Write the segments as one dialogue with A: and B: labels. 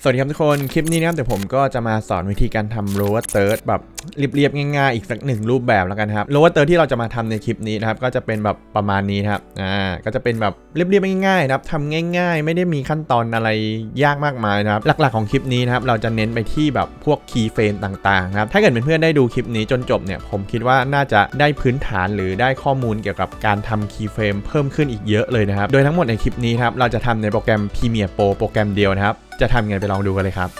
A: สวัสดีครับทุกคน คลิปนี้นะครับเดี๋ยวผมก็จะมาสอนวิธีการทำ lower third แบบเรียบๆง่ายๆ อีกสักหนึ่งรูปแบบแล้วกันครับ lower third ที่เราจะมาทำในคลิปนี้นะครับก็จะเป็นแบบประมาณนี้ครับอ่าก็จะเป็นแบบเรียบๆง่ายๆนะครับทำง่าย ๆ ไม่ได้มีขั้นตอนอะไรยากมากมายนะครับหลักๆของคลิปนี้นะครับเราจะเน้นไปที่แบบพวก key frame ต่างๆนะครับถ้าเกิดเพื่อนๆได้ดูคลิปนี้จนจบเนี่ยผมคิดว่าน่าจะได้พื้นฐานหรือได้ข้อมูลเกี่ยวกับการทำ key frame เพิ่มขึ้นอีกเยอะเลยนะครับโดยทั้งหมดในคลิปนี้ครับเราจะทำในโปรแกรม Premiere Pro โปรแกรมเดียวนะครับ จะทำยังไงไปลองดูกันเลยครับ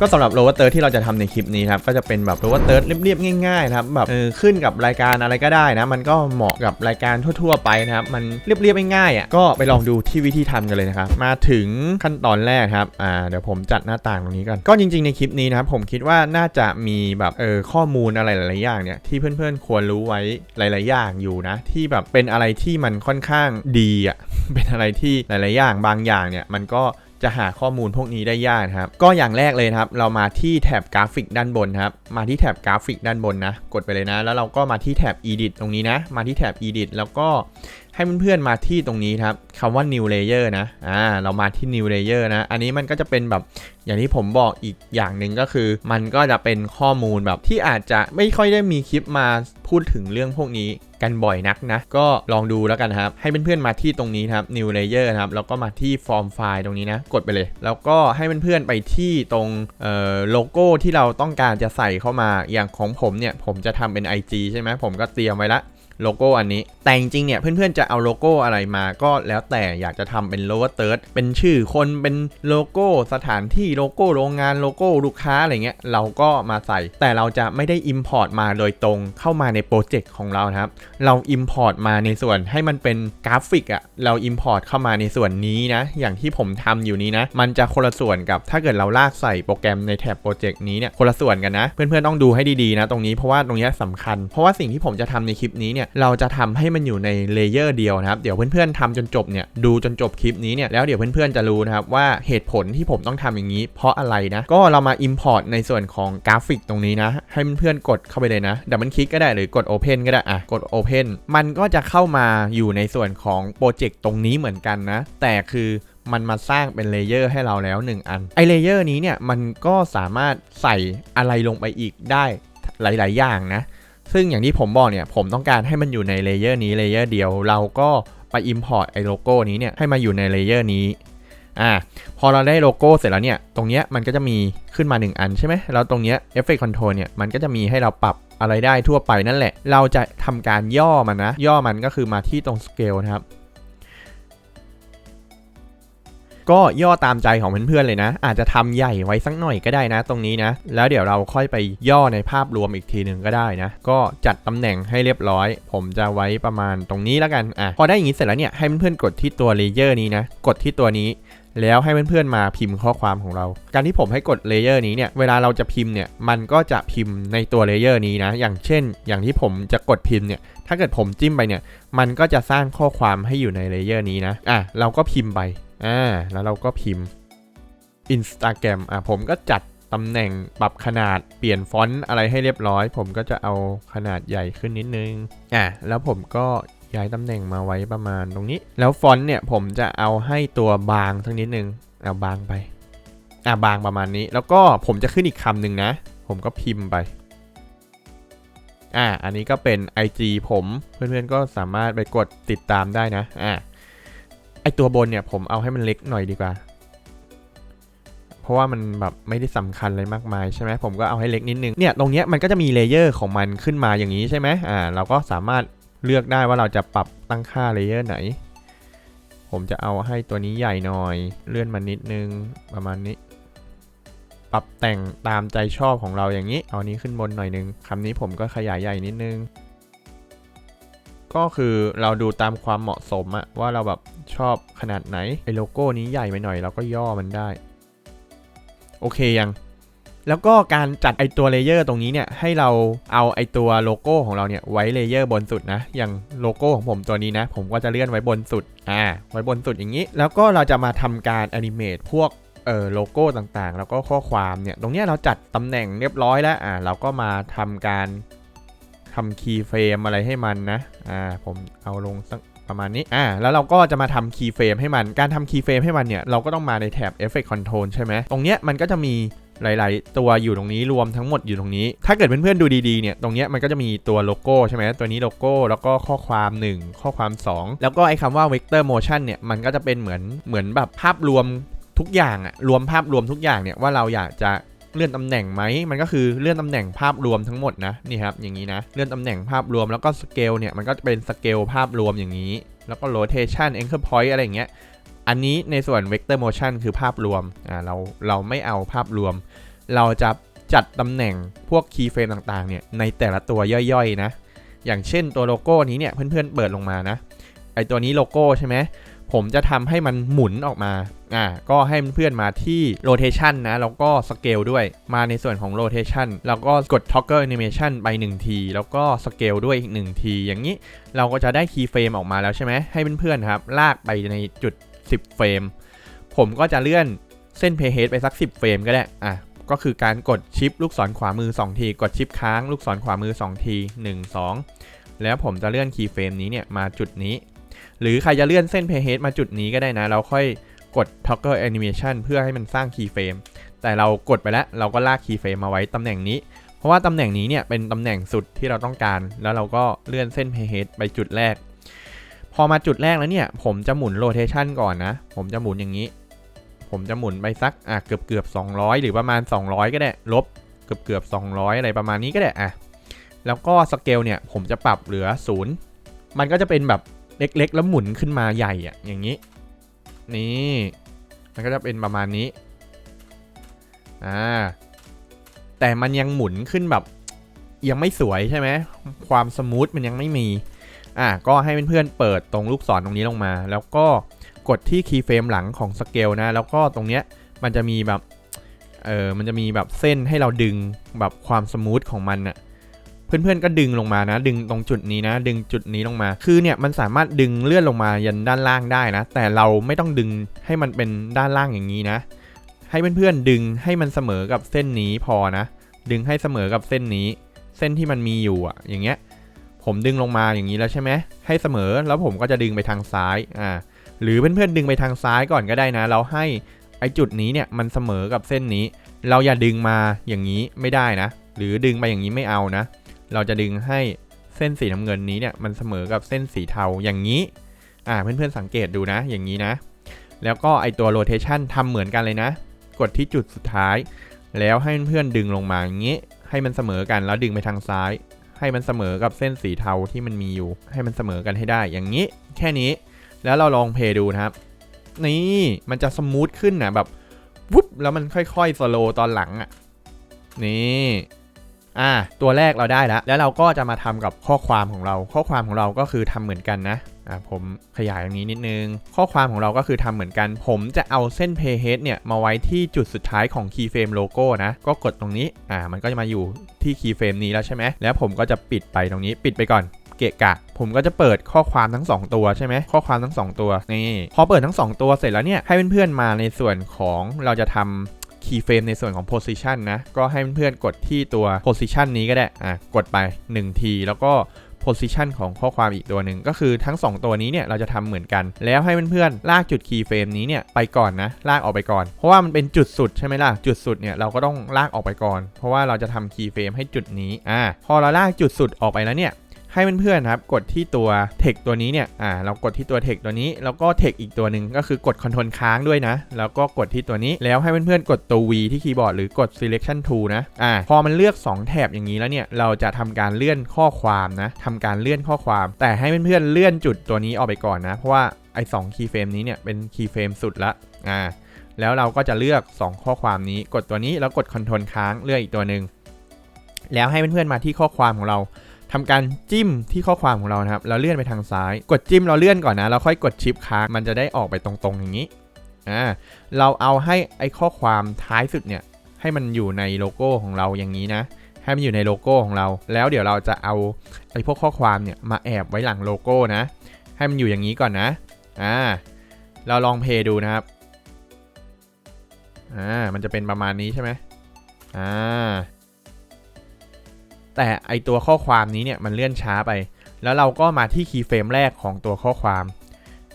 A: ก็สำหรับ lower third ที่เราจะทำในคลิปนี้ครับก็จะเป็นแบบ lower third เรียบๆง่ายๆนะครับแบบเออขึ้นกับรายการอะไรก็ได้นะ มันก็เหมาะกับรายการทั่วๆไปนะครับมันเรียบๆง่ายๆอะก็ไปลองดูที่วิธีทำกันเลยนะครับมาถึงขั้นตอนแรกครับอ่าเดี๋ยวผมจัดหน้าต่างตรงนี้ก่อนก็จริง ๆในคลิปนี้นะครับผมคิดว่าน่าจะมีแบบเออข้อมูลอะไรหลายๆอย่างเนี่ยที่เพื่อนๆควรรู้ไว้หลาย ๆ อย่างอยู่นะ ที่แบบเป็นอะไรที่มันค่อนข้างดีอะเป็นอะไรที่หลาย ๆ อย่างบางอย่างเนี่ยมันก็ จะหาข้อมูลพวกนี้ได้ยากครับ ก็อย่างแรกเลยนะครับ เรามาที่แถบกราฟิกด้านบนครับ มาที่แถบกราฟิกด้านบนนะ กดไปเลยนะ แล้วเราก็มาที่แถบ edit ตรงนี้นะ มาที่แถบ edit แล้วก็ ให้เพื่อนๆมาที่ตรงนี้ครับคำว่า new layer นะอ่าเรามาที่ new layer นะ อันนี้มันก็จะเป็นแบบอย่างที่ผมบอกอีกอย่างหนึ่งก็คือ มันก็จะเป็นข้อมูลแบบที่อาจจะไม่ค่อยได้มีคลิปมาพูดถึงเรื่องพวกนี้กันบ่อยนักนะ ก็ลองดูแล้วกันครับ ให้เพื่อนๆมาที่ตรงนี้ครับ new layer ครับ แล้วก็มาที่ form file ตรงนี้นะ กดไปเลย แล้วก็ให้เพื่อนๆไปที่ตรงเอ่อโลโก้ที่เราต้องการจะใส่เข้ามาอย่างของผมเนี่ย ผมจะทำเป็น IG ใช่ไหมผมก็เตรียมไว้ละ โลโก้อันนี้ แต่จริงๆเนี่ยเพื่อนๆจะเอาโลโก้อะไรมาก็แล้วแต่อยากจะทำเป็น lower third เป็นชื่อคนเป็นโลโก้สถานที่โลโก้โรงงานโลโก้ลูกค้าอะไรเงี้ยเราก็มาใส่ แต่เราจะไม่ได้ import มาโดยตรงเข้ามาในโปรเจกต์ของเรานะครับ เรา import มาในส่วนให้มันเป็นกราฟิกอะเรา import เข้ามาในส่วนนี้นะ อย่างที่ผมทำอยู่นี้นะ มันจะคนละส่วนกับถ้าเกิดเราลากใส่โปรแกรมในแท็บโปรเจกต์นี้เนี่ยคนละส่วนกันนะ เพื่อนๆต้องดูให้ดีๆนะตรงนี้เพราะว่าตรงนี้สำคัญ เพราะว่าสิ่งที่ผมจะทำในคลิปนี้เนี่ยเราจะทำให้มันอยู่ในเลเยอร์เดียวนะครับ เดี๋ยวเพื่อนๆทำจนจบเนี่ยดูจนจบคลิปนี้เนี่ยแล้วเดี๋ยวเพื่อนๆจะรู้นะครับว่าเหตุผลที่ผมต้องทำอย่างนี้ เพราะอะไรนะก็เรามา import ในส่วนของกราฟิกตรงนี้นะ ให้เพื่อนๆกดเข้าไปเลยนะดับเบิลคลิกก็ได้หรือกด Open ก็ได้อะกด Open มันก็จะเข้ามาอยู่ในส่วนของโปรเจกต์ตรงนี้เหมือนกันนะ แต่คือมันมาสร้างเป็นเลเยอร์ให้เราแล้ว 1 อัน ไอเลเยอร์นี้เนี่ยมันก็สามารถใส่อะไรลงไปอีกได้หลาย ๆ อย่างนะ ซึ่งอย่างที่ผมบอกเนี่ยผมต้องการให้มันอยู่ในเลเยอร์นี้เลเยอร์เดียว เราก็ไป Import ไอโลโก้นี้เนี่ยให้มาอยู่ในเลเยอร์นี้อ่าพอเราได้โลโก้เสร็จแล้วเนี่ย ตรงเนี้ยมันก็จะมีขึ้นมา 1 อันใช่ไหมแล้วตรงเนี้ย Effect Control เนี่ยมันก็จะมีให้เราปรับอะไรได้ทั่วไปนั่นแหละ เราจะทำการย่อมันนะ ย่อมันก็คือมาที่ตรงสเกลนะครับ ก็ย่อตามใจของเพื่อนๆเลยนะ อาจจะทำใหญ่ไว้สักหน่อยก็ได้นะ ตรงนี้นะ แล้วเดี๋ยวเราค่อยไปย่อในภาพรวมอีกทีหนึ่งก็ได้นะ ก็จัดตำแหน่งให้เรียบร้อย ผมจะไว้ประมาณตรงนี้แล้วกันอะพอได้อย่างนี้เสร็จแล้วเนี่ยให้เพื่อนๆกดที่ตัวเลเยอร์นี้นะกดที่ตัวนี้แล้วให้เพื่อนๆมาพิมพ์ข้อความของเรา การที่ผมให้กดเลเยอร์นี้เนี่ย เวลาเราจะพิมพ์เนี่ย มันก็จะพิมพ์ในตัวเลเยอร์นี้นะ อย่างเช่น อย่างที่ผมจะกดพิมพ์เนี่ย ถ้าเกิดผมจิ้มไปเนี่ย มันก็จะสร้างข้อความให้อยู่ในเลเยอร์นี้นะ อะ เราก็พิมพ์ไป อ่าแล้วเราก็พิมพ์ Instagram อะผมก็จัดตำแหน่งปรับขนาดเปลี่ยนฟอนต์อะไรให้เรียบร้อย ผมก็จะเอาขนาดใหญ่ขึ้นนิดนึงอะแล้วผมก็ย้ายตำแหน่งมาไว้ประมาณตรงนี้ แล้วฟอนต์เนี่ยผมจะเอาให้ตัวบางสักนิดนึงเอาบางไปอะบางประมาณนี้ แล้วก็ผมจะขึ้นอีกคำหนึ่งนะ ผมก็พิมพ์ไปอะอันนี้ก็เป็น IG ผมเพื่อนๆก็สามารถไปกดติดตามได้นะอะ ตัวบนเนี่ยผมเอาให้มันเล็กหน่อยดีกว่า เพราะว่ามันแบบไม่ได้สำคัญอะไรมากมายใช่ไหมผมก็เอาให้เล็กนิดนึงเนี่ยตรงเนี้ยมันก็จะมีเลเยอร์ของมันขึ้นมาอย่างนี้ใช่ไหมอ่าเราก็สามารถเลือกได้ว่าเราจะปรับตั้งค่าเลเยอร์ไหน ผมจะเอาให้ตัวนี้ใหญ่หน่อยเลื่อนมานิดนึงประมาณนี้ ปรับแต่งตามใจชอบของเราอย่างนี้ เอานี้ขึ้นบนหน่อยนึงคำนี้ผมก็ขยายใหญ่นิดนึง ก็คือเราดูตามความเหมาะสมอะว่าเราแบบชอบขนาดไหนไอโลโก้นี้ใหญ่ไปหน่อยเราก็ย่อมันได้ โอเคยังแล้วก็การจัดไอตัวเลเยอร์ตรงนี้เนี่ยให้เราเอาไอตัวโลโก้ของเราเนี่ยไว้เลเยอร์บนสุดนะ อย่างโลโก้ของผมตัวนี้นะ ผมก็จะเลื่อนไว้บนสุดอ่าไว้บนสุดอย่างนี้ แล้วก็เราจะมาทำการแอนิเมตพวกเอ่อโลโก้ต่างๆ แล้วก็ข้อความเนี่ยตรงนี้เราจัดตำแหน่งเรียบร้อยแล้วอ่าเราก็มาทำการำคีย์เฟรมอะไรให้มันนะ อ่า ผมเอาลงสักประมาณนี้ อ่า แล้วเราก็จะมาทำคีย์เฟรมให้มัน การทำคีย์เฟรมให้มันเนี่ย เราก็ต้องมาในแถบ Effect Control ใช่ไหม ตรงเนี้ยมันก็จะมีหลาย ๆ ตัวอยู่ตรงนี้รวมทั้งหมดอยู่ตรงนี้ ถ้าเกิดเพื่อน ๆ ดูดี ๆ เนี่ย ตรงเนี้ยมันก็จะมีตัวโลโก้ใช่ไหมตัวนี้โลโก้ แล้วก็ข้อความ 1 ข้อความ 2 แล้วก็ไอ้คำว่า Vector Motion เนี่ย มันก็จะเป็นเหมือน เหมือนแบบภาพรวมทุกอย่างอะรวมภาพรวมทุกอย่างเนี่ยว่าเราอยากจะ เลื่อนตำแหน่งไหมมันก็คือเลื่อนตำแหน่งภาพรวมทั้งหมดนะนี่ครับอย่างนี้นะเลื่อนตำแหน่งภาพรวมแล้วก็สเกลเนี่ยมันก็จะเป็นสเกลภาพรวมอย่างนี้ แล้วก็ rotation anchor point อะไรอย่างเงี้ยอันนี้ในส่วน vector motion คือภาพรวมอ่าเราเราไม่เอาภาพรวม เราจะจัดตำแหน่งพวก key frame ต่างๆเนี่ยในแต่ละตัวย่อยๆนะอย่างเช่นตัวโลโก้นี้เนี่ยเพื่อนๆเปิดลงมานะไอตัวนี้โลโก้ใช่ไหมผมจะทำให้มันหมุนออกมา อ่าก็ให้เพื่อนมาที่ rotation นะ แล้วก็ scale ด้วยมาในส่วนของ rotation แล้วก็กด toggle animation ไป1ที แล้วก็ scale ด้วยอีก1ทีอย่างนี้เราก็จะได้ key frame ออกมาแล้วใช่ไหมให้เพื่อนๆครับ ลากไปในจุด 10 เฟรม ผมก็จะเลื่อนเส้น playhead ไปสัก 10 เฟรมก็ได้อะก็คือการกดชิปลูกศรขวามือ 2 ที กดชิปค้างลูกศรขวามือ 2 ที 1 2 แล้วผมจะเลื่อนคีย์เฟรมนี้เนี่ยมาจุดนี้ หรือใครจะเลื่อนเส้น playhead มาจุดนี้ก็ได้นะ เราค่อย กด toggle animation เพื่อให้มันสร้างคีย์เฟรมแต่เรากดไปแล้วเราก็ลากคีย์เฟรมมาไว้ตำแหน่งนี้ เพราะว่าตำแหน่งนี้เนี่ยเป็นตำแหน่งสุดที่เราต้องการ แล้วเราก็เลื่อนเส้น playhead ไปจุดแรก พอมาจุดแรกแล้วเนี่ย ผมจะหมุน rotation ก่อนนะ ผมจะหมุนอย่างนี้ ผมจะหมุนไปสักอะเกือบเกือบ200 หรือประมาณ 200 ก็ได้ ลบเกือบเกือบ200 อะไรประมาณนี้ก็ได้อะแล้วก็สเกลเนี่ยผมจะปรับเหลือ 0 มันก็จะเป็นแบบเล็กๆ แล้วหมุนขึ้นมาใหญ่อะอย่างนี้ นี่มันก็จะเป็นประมาณนี้อ่าแต่มันยังหมุนขึ้นแบบยังไม่สวยใช่ไหมความสมูทมันยังไม่มีอ่าก็ให้เพื่อนๆเปิดตรงลูกศรตรงนี้ลงมา แล้วก็กดที่คีย์เฟรมหลังของสเกลนะ แล้วก็ตรงเนี้ยมันจะมีแบบเออมันจะมีแบบเส้นให้เราดึงแบบความสมูทของมันอะ เพื่อนๆก็ดึงลงมานะ ดึงตรงจุดนี้นะ ดึงจุดนี้ลงมา คือเนี่ยมันสามารถดึงเลื่อนลงมายันด้านล่างได้นะ แต่เราไม่ต้องดึงให้มันเป็นด้านล่างอย่างนี้นะ ให้เพื่อนๆดึงให้มันเสมอกับเส้นนี้พอนะ ดึงให้เสมอกับเส้นนี้ เส้นที่มันมีอยู่อะอย่างเงี้ย ผมดึงลงมาอย่างนี้แล้วใช่ไหมให้เสมอแล้วผมก็จะดึงไปทางซ้ายอ่าหรือเพื่อนๆดึงไปทางซ้ายก่อนก็ได้นะ เราให้ไอจุดนี้เนี่ยมันเสมอกับเส้นนี้ เราอย่าดึงมาอย่างนี้ไม่ได้นะ หรือดึงไปอย่างนี้ไม่เอานะ เราจะดึงให้เส้นสีน้ำเงินนี้เนี่ยมันเสมอกับเส้นสีเทาอย่างนี้อ่าเพื่อนๆสังเกตดูนะอย่างนี้นะ แล้วก็ไอตัว rotation ทำเหมือนกันเลยนะ กดที่จุดสุดท้าย แล้วให้เพื่อนๆดึงลงมาอย่างนี้ ให้มันเสมอกันแล้วดึงไปทางซ้าย ให้มันเสมอกับเส้นสีเทาที่มันมีอยู่ ให้มันเสมอกันให้ได้อย่างนี้ แค่นี้ แล้วเราลองเพย์ดูนะครับ นี่มันจะสมูทขึ้นนะแบบวุบแล้วมันค่อยๆสโลตอนหลังอะนี่ อ่าตัวแรกเราได้แล้ว แล้วเราก็จะมาทำกับข้อความของเรา ข้อความของเราก็คือทำเหมือนกันนะอ่าผมขยายตรงนี้นิดนึง ข้อความของเราก็คือทำเหมือนกัน ผมจะเอาเส้น payhead เนี่ยมาไว้ที่จุดสุดท้ายของ keyframe logo นะ ก็กดตรงนี้อ่ามันก็จะมาอยู่ที่ keyframe นี้แล้วใช่ไหมแล้วผมก็จะปิดไปตรงนี้ปิดไปก่อนเกะกะ ผมก็จะเปิดข้อความทั้ง 2 ตัวใช่ไหมข้อความทั้ง 2 ตัวนี่พอเปิดทั้ง 2 ตัวเสร็จแล้วเนี่ยให้เพื่อนๆมาในส่วนของเราจะทำ คีย์เฟรมในส่วนของ position นะ ก็ให้เพื่อนๆกดที่ตัว position นี้ก็ได้ อะ กดไป 1 ที แล้วก็ position ของข้อความอีกตัวหนึ่งก็คือทั้ง 2 ตัวนี้เนี่ยเราจะทำเหมือนกัน แล้วให้เพื่อนๆลากจุดคีย์เฟรมนี้เนี่ยไปก่อนนะ ลากออกไปก่อน เพราะว่ามันเป็นจุดสุดใช่ไหมล่ะ จุดสุดเนี่ยเราก็ต้องลากออกไปก่อน เพราะว่าเราจะทำคีย์เฟรมให้จุดนี้ อ่า พอเราลากจุดสุดออกไปแล้วเนี่ย ให้เพื่อนๆครับกดที่ตัว text ตัวนี้เนี่ยอ่าเรากดที่ตัว text ตัวนี้ แล้วก็ text อีกตัวหนึ่งก็คือกด control ค้างด้วยนะ แล้วก็กดที่ตัวนี้แล้วให้เพื่อนๆกดตัว V ที่คีย์บอร์ดหรือกด selection tool นะอ่าพอมันเลือก 2 แถบอย่างนี้แล้วเนี่ยเราจะทำการเลื่อนข้อความนะทำการเลื่อนข้อความ แต่ให้เพื่อนๆเลื่อนจุดตัวนี้ออกไปก่อนนะ เพราะว่าไอ้2 keyframe นี้เนี่ยเป็น keyframe สุดละอ่าแล้วเราก็จะเลือก 2 ข้อความนี้ กดตัวนี้แล้วกด control ค้างเลือกอีกตัวหนึ่งแล้วให้เพื่อนๆมาที่ข้อความของเรา ทำการจิ้มที่ข้อความของเรานะครับแล้วเลื่อนไปทางซ้าย กดจิ้มเราเลื่อนก่อนนะแล้วค่อยกดชิปค้างมันจะได้ออกไปตรงๆอย่างนี้อ่าเราเอาให้ไอข้อความท้ายสุดเนี่ยให้มันอยู่ในโลโก้ของเราอย่างนี้นะให้มันอยู่ในโลโก้ของเรา แล้วเดี๋ยวเราจะเอาไอพวกข้อความเนี่ยมาแอบไว้หลังโลโก้นะ ให้มันอยู่อย่างนี้ก่อนนะ อ่า เราลองเพย์ดูนะครับ อ่า มันจะเป็นประมาณนี้ใช่ไหมอ่า แต่ไอตัวข้อความนี้เนี่ยมันเลื่อนช้าไป แล้วเราก็มาที่คีย์เฟรมแรกของตัวข้อความ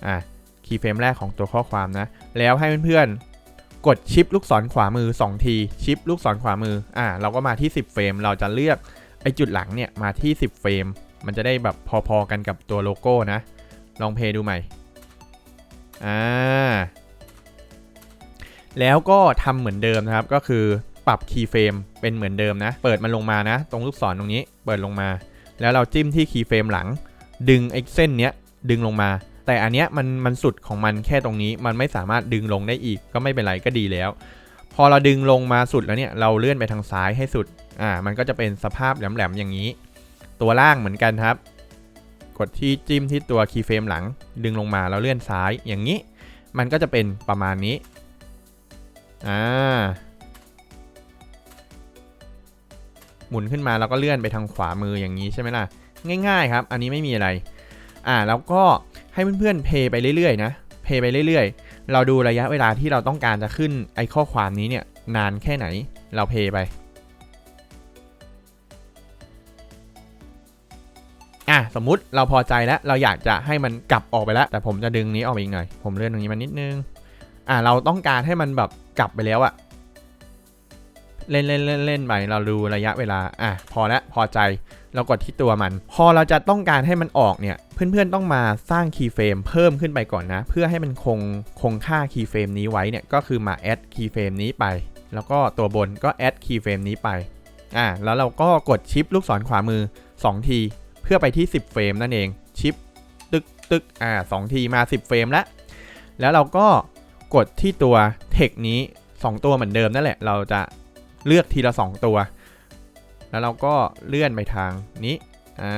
A: อะคีย์เฟรมแรกของตัวข้อความนะ แล้วให้เพื่อนๆ กดชิปลูกศรขวามือ 2 ที ชิปลูกศรขวามือ อะเราก็มาที่ 10 เฟรม เราจะเลือกไอจุดหลังเนี่ยมาที่ 10 เฟรม มันจะได้แบบพอๆกันกับตัวโลโก้นะ ลองเพย์ดูใหม่ อ่า แล้วก็ทำเหมือนเดิมนะครับ ก็คือ ปรับคีย์เฟรมเป็นเหมือนเดิมนะ เปิดมันลงมานะ ตรงลูกศรตรงนี้ เปิดลงมา แล้วเราจิ้มที่คีย์เฟรมหลัง ดึงไอ้เส้นเนี้ยดึงลงมา แต่อันเนี้ยมันมันสุดของมันแค่ตรงนี้ มันไม่สามารถดึงลงได้อีก ก็ไม่เป็นไรก็ดีแล้ว พอเราดึงลงมาสุดแล้วเนี่ย เราเลื่อนไปทางซ้ายให้สุด อ่า มันก็จะเป็นสภาพแหลมๆอย่างนี้ ตัวล่างเหมือนกันครับ กดที่จิ้มที่ตัวคีย์เฟรมหลัง ดึงลงมาแล้วเลื่อนซ้ายอย่างนี้ มันก็จะเป็นประมาณนี้ อ่า หมุนขึ้นมาแล้วก็เลื่อนไปทางขวามืออย่างนี้ใช่ไหมล่ะ ง่ายๆครับ อันนี้ไม่มีอะไร อ่าแล้วก็ให้เพื่อนๆเพย์ไปเรื่อยๆนะเพย์ไปเรื่อยๆ เราดูระยะเวลาที่เราต้องการจะขึ้นไอ้ข้อความนี้เนี่ยนานแค่ไหนเราเพย์ไปอะสมมุติเราพอใจแล้วเราอยากจะให้มันกลับออกไปแล้ว แต่ผมจะดึงนี้ออกไปอีกหน่อย ผมเลื่อนตรงนี้มานิดนึงอะเราต้องการให้มันแบบกลับไปแล้วอะ เล่นเล่นเล่นเล่นไปเราดูระยะเวลาอะพอแล้วพอใจเรากดที่ตัวมัน พอเราจะต้องการให้มันออกเนี่ย เพื่อนๆต้องมาสร้างคีย์เฟรมเพิ่มขึ้นไปก่อนนะ เพื่อให้มันคงคงค่าคีย์เฟรมนี้ไว้เนี่ยก็คือมาแอดคีย์เฟรมนี้ไป แล้วก็ตัวบนก็แอดคีย์เฟรมนี้ไปอะแล้วเราก็กดชิปลูกศรขวามือ 2 ที เพื่อไปที่ 10 เฟรมนั่นเองชิปตึกตึกอ่าสทีมา 10 เฟรมแล้วแล้วเราก็กดที่ตัวเทคนี้ 2 ตัวเหมือนเดิมนั่นแหละ เราจะ เลือกทีละ 2 ตัว แล้วเราก็เลื่อนไปทางนี้อ่า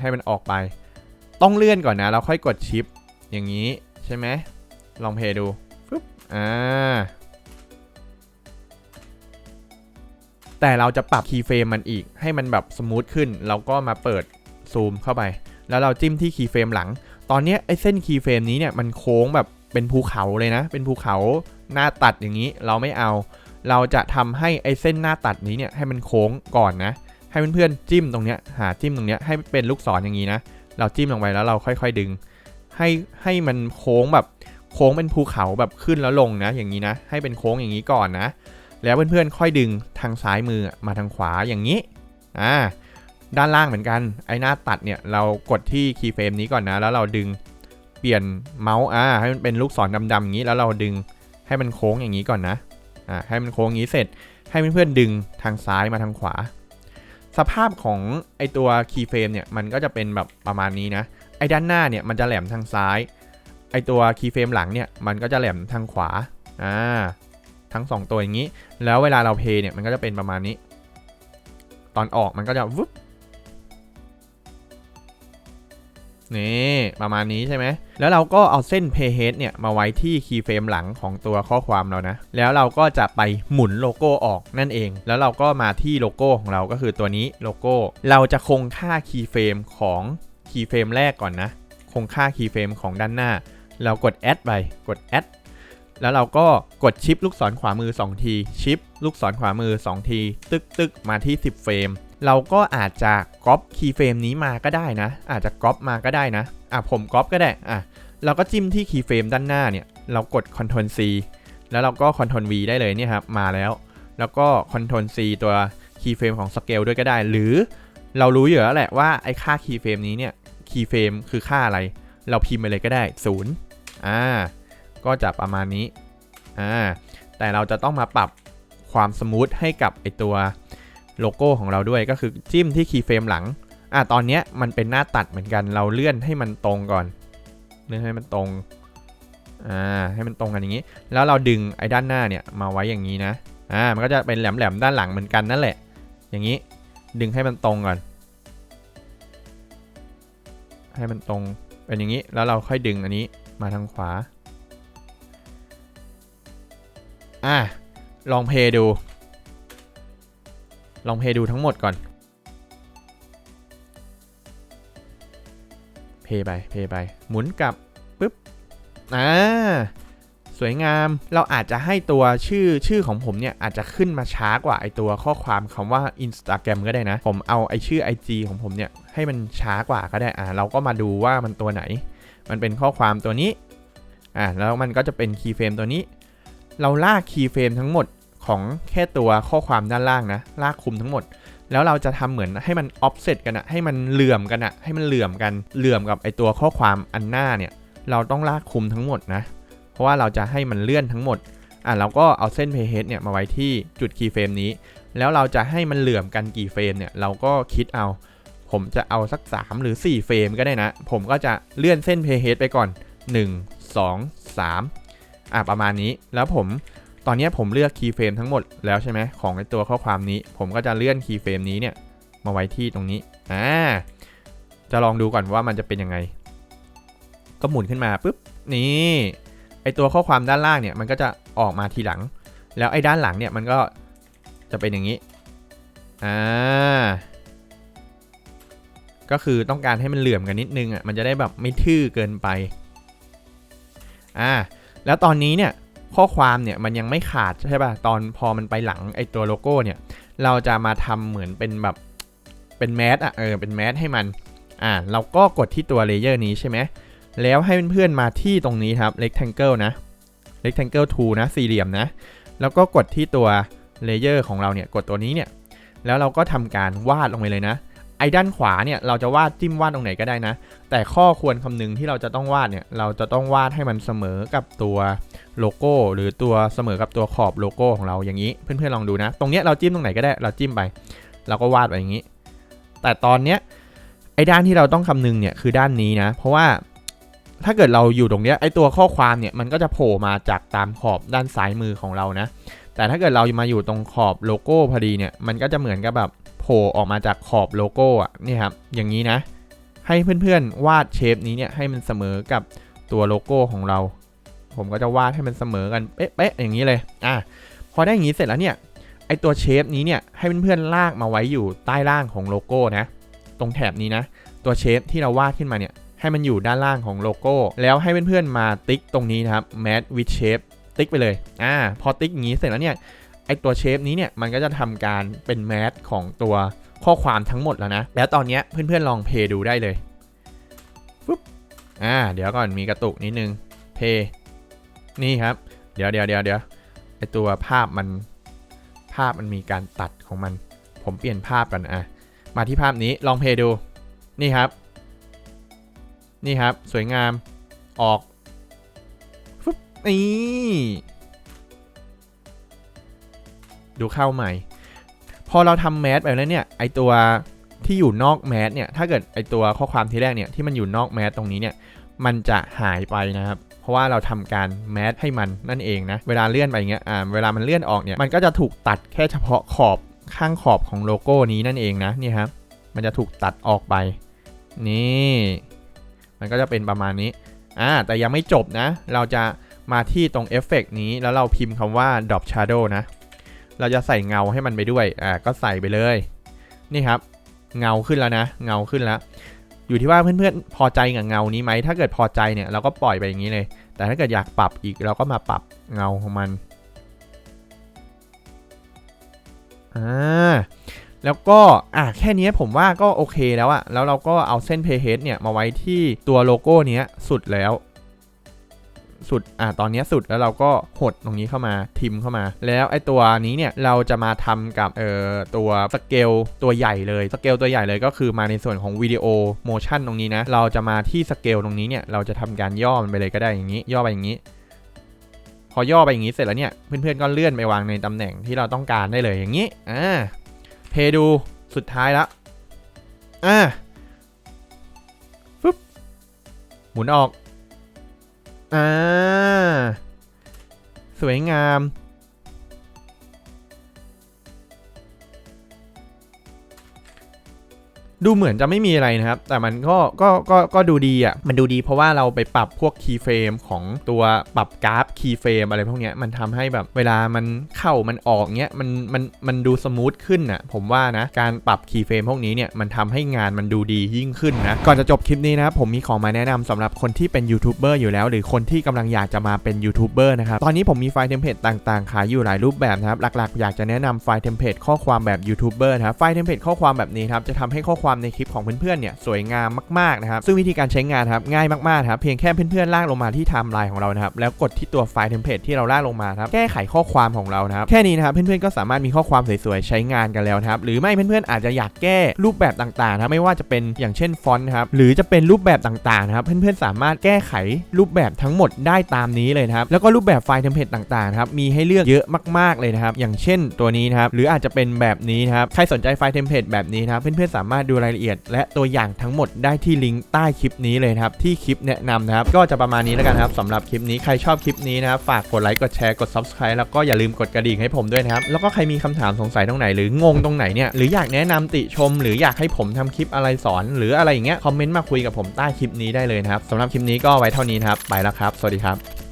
A: ให้มันออกไป ต้องเลื่อนก่อนนะ เราค่อยกดชิป อย่างนี้ใช่ไหมลองเพย์ดูฟึบอ่าแต่เราจะปรับคีย์เฟรมมันอีกให้มันแบบสมูทขึ้น เราก็มาเปิดซูมเข้าไป แล้วเราจิ้มที่คีย์เฟรมหลัง ตอนนี้ไอ้เส้นคีย์เฟรมนี้เนี่ยมันโค้งแบบเป็นภูเขาเลยนะ เป็นภูเขาหน้าตัดอย่างนี้เราไม่เอา เราจะทำให้ไอ้เส้นหน้าตัดนี้เนี่ยให้มันโค้งก่อนนะ ให้เพื่อนๆจิ้มตรงเนี้ยหาจิ้มตรงเนี้ยให้เป็นลูกศรอย่างนี้นะ เราจิ้มลงไปแล้วเราค่อย ๆดึง ให้ให้มันโค้งแบบโค้งเป็นภูเขาแบบขึ้นแล้วลงนะ อย่างนี้นะ ให้เป็นโค้งอย่างนี้ก่อนนะ แล้วเพื่อนๆค่อยดึงทางซ้ายมือมาทางขวาอย่างนี้อ่าด้านล่างเหมือนกัน ไอ้หน้าตัดเนี่ยเรากดที่คีย์เฟรมนี้ก่อนนะ แล้วเราดึงเปลี่ยนเมาส์อ่าให้มันเป็นลูกศรดำๆอย่างนี้ แล้วเราดึงให้มันโค้งอย่างนี้ก่อนนะ อ่าให้มันโค้งอย่างนี้เสร็จ ให้เพื่อนๆดึงทางซ้ายมาทางขวา สภาพของไอตัวคีย์เฟรมเนี่ยมันก็จะเป็นแบบประมาณนี้นะ ไอด้านหน้าเนี่ยมันจะแหลมทางซ้าย ไอตัวคีย์เฟรมหลังเนี่ยมันก็จะแหลมทางขวา อ่า ทั้ง 2 ตัวอย่างนี้ แล้วเวลาเราเพย์เนี่ยมันก็จะเป็นประมาณนี้ ตอนออกมันก็จะวุบ นี่ประมาณนี้ใช่ไหม แล้วเราก็เอาเส้น payhead เนี่ยมาไว้ที่คีย์เฟรมหลังของตัวข้อความเรานะ แล้วเราก็จะไปหมุนโลโก้ออกนั่นเอง แล้วเราก็มาที่โลโก้ของเราก็คือตัวนี้โลโก้ เราจะคงค่าคีย์เฟรมของคีย์เฟรมแรกก่อนนะ คงค่าคีย์เฟรมของด้านหน้า เรากด add ไป กด add แล้วเราก็กดชิปลูกศรขวามือ 2 ที ชิปลูกศรขวามือ 2 ที ตึกตึกมาที่ 10 เฟรม เราก็อาจจะก๊อปคีย์เฟรมนี้มาก็ได้นะ อาจจะก๊อปมาก็ได้นะ อะผมก๊อปก็ได้ อะ เราก็จิ้มที่คีย์เฟรมด้านหน้าเนี่ย เรากด Ctrl C แล้วเราก็ Ctrl V ได้เลยเนี่ยครับ มาแล้ว แล้วก็ Ctrl C ตัวคีย์เฟรมของสเกลด้วยก็ได้ หรือเรารู้อยู่แล้วแหละว่าไอ้ค่าคีย์เฟรมนี้เนี่ย คีย์เฟรมคือค่าอะไร เราพิมพ์ไปเลยก็ได้0อ่า ก็จะประมาณนี้ อ่า แต่เราจะต้องมาปรับความสมูทให้กับไอตัว โลโก้ของเราด้วยก็คือจิ้มที่คีย์เฟรมหลังอ่าตอนนี้มันเป็นหน้าตัดเหมือนกันเราเลื่อนให้มันตรงก่อนเลื่อนให้มันตรงอ่าให้มันตรงกันอย่างนี้ แล้วเราดึงไอ้ด้านหน้าเนี่ยมาไว้อย่างนี้นะอ่ามันก็จะเป็นแหลมๆด้านหลังเหมือนกันนั่นแหละ อย่างนี้ดึงให้มันตรงก่อน ให้มันตรงเป็นอย่างนี้แล้วเราค่อยดึงอันนี้มาทางขวาอะลองเพย์ดู ลองเพย์ดูทั้งหมดก่อน เพย์ไป เพย์ไป หมุนกลับปึ๊บ อ่า สวยงาม เราอาจจะให้ตัวชื่อชื่อของผมเนี่ย อาจจะขึ้นมาช้ากว่าไอตัวข้อความคำว่า Instagram ก็ได้นะ ผมเอาไอชื่อ IG ของผมเนี่ย ให้มันช้ากว่าก็ได้ อ่า เราก็มาดูว่ามันตัวไหน มันเป็นข้อความตัวนี้ อ่า แล้วมันก็จะเป็นคีย์เฟรมตัวนี้ เราลากคีย์เฟรมทั้งหมด ของแค่ตัวข้อความด้านล่างนะลากคุมทั้งหมด แล้วเราจะทำเหมือนให้มัน offset กันอะให้มันเหลื่อมกันอะให้มันเหลื่อมกันเหลื่อมกับไอตัวข้อความอันหน้าเนี่ยเราต้องลากคุมทั้งหมดนะ เพราะว่าเราจะให้มันเลื่อนทั้งหมดอะเราก็เอาเส้น playhead เนี่ยมาไว้ที่จุด key frame นี้ แล้วเราจะให้มันเหลื่อมกันกี่เฟรมเนี่ยเราก็คิดเอา ผมจะเอาสัก 3 หรือ 4 เฟรมก็ได้นะ ผมก็จะเลื่อนเส้น playhead ไปก่อน 1 2 3อะประมาณนี้แล้วผม ตอนนี้ผมเลือก key frame ทั้งหมดแล้วใช่ไหมของในตัวข้อความนี้ ผมก็จะเลื่อน key frame นี้เนี่ยมาไว้ที่ตรงนี้อ่าจะลองดูก่อนว่ามันจะเป็นยังไง ก็หมุนขึ้นมาปุ๊บนี่ไอตัวข้อความด้านล่างเนี่ยมันก็จะออกมาทีหลัง แล้วไอ้ด้านหลังเนี่ยมันก็จะเป็นอย่างนี้อ่าก็คือต้องการให้มันเหลื่อมกันนิดนึงอะมันจะได้แบบไม่ทื่อเกินไปอ่าแล้วตอนนี้เนี่ย ข้อความเนี่ยมันยังไม่ขาดใช่ป่ะตอนพอมันไปหลังไอตัวโลโก้เนี่ยเราจะมาทำเหมือนเป็นแบบเป็นแมสอะเออเป็นแมสให้มันอ่าเราก็กดที่ตัวเลเยอร์นี้ใช่ไหมแล้วให้เพื่อนๆมาที่ตรงนี้ครับ rectangle นะ rectangle tool นะสี่เหลี่ยมนะ แล้วก็กดที่ตัวเลเยอร์ของเราเนี่ยกดตัวนี้เนี่ยแล้วเราก็ทำการวาดลงไปเลยนะ ไอ้ด้านขวาเนี่ยเราจะวาดจิ้มวาดตรงไหนก็ได้นะ แต่ข้อควรคำนึงที่เราจะต้องวาดเนี่ยเราจะต้องวาดให้มันเสมอกับตัวโลโก้ หรือตัวเสมอกับตัวขอบโลโก้ของเราอย่างนี้ เพื่อนๆลองดูนะ ตรงเนี้ยเราจิ้มตรงไหนก็ได้เราจิ้มไป เราก็วาดไปอย่างนี้ แต่ตอนเนี้ยไอ้ด้านที่เราต้องคำนึงเนี่ยคือด้านนี้นะ เพราะว่าถ้าเกิดเราอยู่ตรงเนี้ยไอตัวข้อความเนี่ยมันก็จะโผล่มาจากตามขอบด้านซ้ายมือของเรานะ แต่ถ้าเกิดเรามาอยู่ตรงขอบโลโก้พอดีเนี่ยมันก็จะเหมือนกับแบบ ผล่ออกมาจากขอบโลโก้อะนี่ครับอย่างนี้นะ ให้เพื่อนๆวาดเชฟนี้เนี่ยให้มันเสมอกับตัวโลโก้ของเรา ผมก็จะวาดให้มันเสมอกันเป๊ะๆอย่างนี้เลยอะพอได้อย่างนี้เสร็จแล้วเนี่ยไอตัวเชฟนี้เนี่ยให้เพื่อนๆลากมาไว้อยู่ใต้ล่างของโลโก้นะ ตรงแถบนี้นะ ตัวเชฟที่เราวาดขึ้นมาเนี่ยให้มันอยู่ด้านล่างของโลโก้ แล้วให้เพื่อนๆมาติ๊กตรงนี้นะครับ mat with shape ติ๊กไปเลยอ่าพอติ๊กอย่างนี้เสร็จแล้วเนี่ย ไอตัวเชฟนี้เนี่ยมันก็จะทำการเป็นแมสของตัวข้อความทั้งหมดแล้วนะ แล้วตอนนี้เพื่อนๆลองเพย์ดูได้เลยปุ๊บอ่าเดี๋ยวก่อนมีกระตุกนิดนึงเพย์นี่ครับ เดี๋ยวเดี๋ยวเดี๋ยวเดี๋ยวไอตัวภาพมันภาพมันมีการตัดของมัน ผมเปลี่ยนภาพกันอะมาที่ภาพนี้ลองเพย์ดูนี่ครับ นี่ครับสวยงามออกฟึบนี่ ดูเข้าใหม่ พอเราทำแมสไปแล้วเนี่ยไอตัวที่อยู่นอกแมสเนี่ยถ้าเกิดไอตัวข้อความที่แรกเนี่ยที่มันอยู่นอกแมสตรงนี้เนี่ยมันจะหายไปนะครับเพราะว่าเราทำการแมสให้มันนั่นเองนะเวลาเลื่อนไปอย่างเงี้ยอ่าเวลามันเลื่อนออกเนี่ยมันก็จะถูกตัดแค่เฉพาะขอบข้างขอบของโลโก้นี้นั่นเองนะนี่ครับมันจะถูกตัดออกไป นี่ มันก็จะเป็นประมาณนี้อ่าแต่ยังไม่จบนะ เราจะมาที่ตรงเอฟเฟกนี้แล้วเราพิมพ์คำว่า drop shadow นะ เราจะใส่เงาให้มันไปด้วย อ่า ก็ใส่ไปเลย นี่ครับ เงาขึ้นแล้วนะ เงาขึ้นแล้ว อยู่ที่ว่าเพื่อนๆ พอใจกับเงานี้ไหม ถ้าเกิดพอใจเนี่ยเราก็ปล่อยไปอย่างนี้เลย แต่ถ้าเกิดอยากปรับอีกเราก็มาปรับเงาของมัน อ่า แล้วก็ อะแค่นี้ผมว่าก็โอเคแล้วอะแล้วเราก็เอาเส้น playhead เนี่ยมาไว้ที่ตัวโลโก้เนี้ยสุดแล้ว สุดอะตอนนี้สุดแล้วเราก็หดตรงนี้เข้ามาทิมเข้ามา แล้วไอตัวนี้เนี่ยเราจะมาทำกับเอ่อตัวสเกลตัวใหญ่เลยสเกลตัวใหญ่เลยก็คือมาในส่วนของวิดีโอโมชั่นตรงนี้นะเราจะมาที่สเกลตรงนี้เนี่ยเราจะทำการย่อมันไปเลยก็ได้อย่างนี้ ย่อไปอย่างนี้ พอย่อไปอย่างนี้เสร็จแล้วเนี่ยเพื่อนๆก็เลื่อนไปวางในตำแหน่งที่เราต้องการได้เลยอย่างนี้อ่าเพดูสุดท้ายแล้วอ่าฟึบหมุนออก อ่า สวยงาม ดูเหมือนจะไม่มีอะไรนะครับ แต่มันก็ก็ก็ก็ดูดีอะ มันดูดีเพราะว่าเราไปปรับพวกคีย์เฟรมของตัวปรับกราฟคีย์เฟรมอะไรพวกเนี้ยมันทำให้แบบเวลามันเข้ามันออกเนี้ยมันมันมันดูสมูทขึ้นอะผมว่านะ การปรับคีย์เฟรมพวกนี้เนี่ยมันทำให้งานมันดูดียิ่งขึ้นนะ ก่อนจะจบคลิปนี้นะครับผมมีของมาแนะนำสำหรับคนที่เป็นยูทูบเบอร์อยู่แล้ว หรือคนที่กำลังอยากจะมาเป็นยูทูบเบอร์นะครับตอนนี้ผมมีไฟล์เทมเพลตต่างๆ ขายอยู่หลายรูปแบบนะครับหลักๆ อยากจะแนะนำไฟล์เทมเพลตข้อความแบบยูทูบเบอร์นะครับไฟล์เทมเพลตข้อความแบบนี้ครับจะทำให้ข้อความในคลิปของเพื่อนๆเนี่ยสวยงามมากๆนะครับซึ่งวิธีการใช้งานครับง่ายมากๆครับเพียงแค่เพื่อนๆลากลงมาที่ไทม์ไลน์ของเรานะครับแล้วกดที่ตัวไฟล์เทมเพลตที่เราลากลงมาครับแก้ไขข้อความของเรานะครับแค่นี้นะครับเพื่อนๆก็สามารถมีข้อความสวยๆใช้งานกันแล้วนะครับหรือไม่เพื่อนๆอาจจะอยากแก้รูปแบบต่างๆนะไม่ว่าจะเป็นอย่างเช่นฟอนต์ครับหรือจะเป็นรูปแบบต่างๆนะครับเพื่อนๆสามารถแก้ไขรูปแบบทั้งหมดได้ตามนี้เลยนะครับแล้วก็รูปแบบไฟล์เทมเพลตต่างๆครับมีให้เลือกเยอะมากๆเลยนะครับอย่างเช่นตัวนี้นะครับหรืออาจจะเป็นแบบนี้นะครับใครสนใจไฟล์เทมเพลตแบบนี้นะครับเพื่อนๆสามารถดูรายละเอียด และตัวอย่างทั้งหมดได้ที่ลิงก์ใต้คลิปนี้เลยครับที่คลิปแนะนำนะครับก็จะประมาณนี้แล้วกันครับสำหรับคลิปนี้ใครชอบคลิปนี้นะครับฝากกดไลค์กดแชร์กด subscribe แล้วก็อย่าลืมกดกระดิ่งให้ผมด้วยนะครับแล้วก็ใครมีคำถามสงสัยตรงไหนหรืองงตรงไหนเนี่ยหรืออยากแนะนำติชม หรืออยากให้ผมทำคลิปอะไรสอน หรืออะไรอย่างเงี้ยคอมเมนต์มาคุยกับผมใต้คลิปนี้ได้เลยนะครับสำหรับคลิปนี้ก็ไว้เท่านี้นะครับไปแล้วครับ สวัสดีครับ